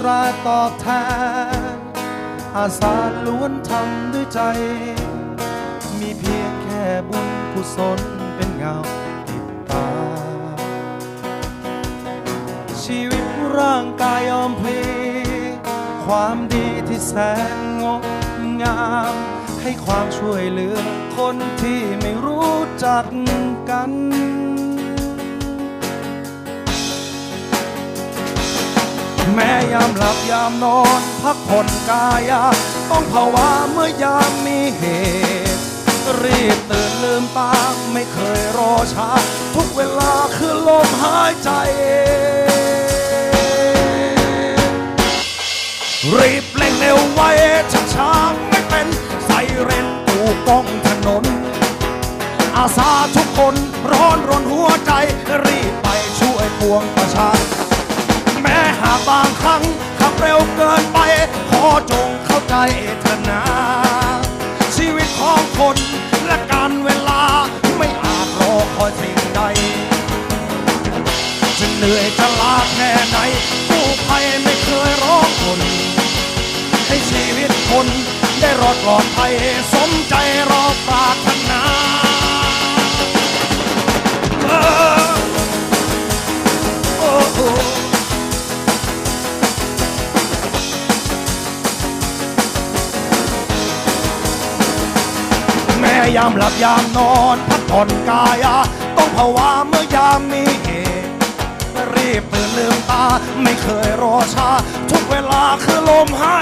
ตราตอบแทน อาสาล้วนทำด้วยใจ มีเพียงแค่บุญกุศลเป็นเงาติดตา ชีวิตร่างกายยอมพลีความดีที่แสนงดงาม ให้ความช่วยเหลือคนที่ไม่รู้จักกัน แม้ยามหลับยามนอน พักผ่อนกายา ต้องภาวะเมื่อยามมีเหตุ รีบตื่นลืมตาไม่เคยรอช้า ทุกเวลาคือลมหายใจ รีบเร่งเร็วไว้ช้าช้าๆไม่เป็นไซเรนตูก้องถนน อาสาทุกคนร้อนรนหัวใจ รีบไปช่วยปวงประชา บางครั้งขับเร็วเกินไป ขอจงเข้าใจเถอะนะชีวิตของคนและการเวลาไม่อาจรอคอยสิ่งใดจะเหนื่อยจะลาแค่ไหนกู้ภัยไม่เคยร้องคน ให้ชีวิตคนได้รอดปลอดภัยสมใจรอปรารถนา ยามหลับยามนอนพักผ่อนกายาต้องภาวะเมื่อยามมีเหตุรีบตื่นลืมตา ไม่เคยรอช้าทุกเวลาคือลมหาย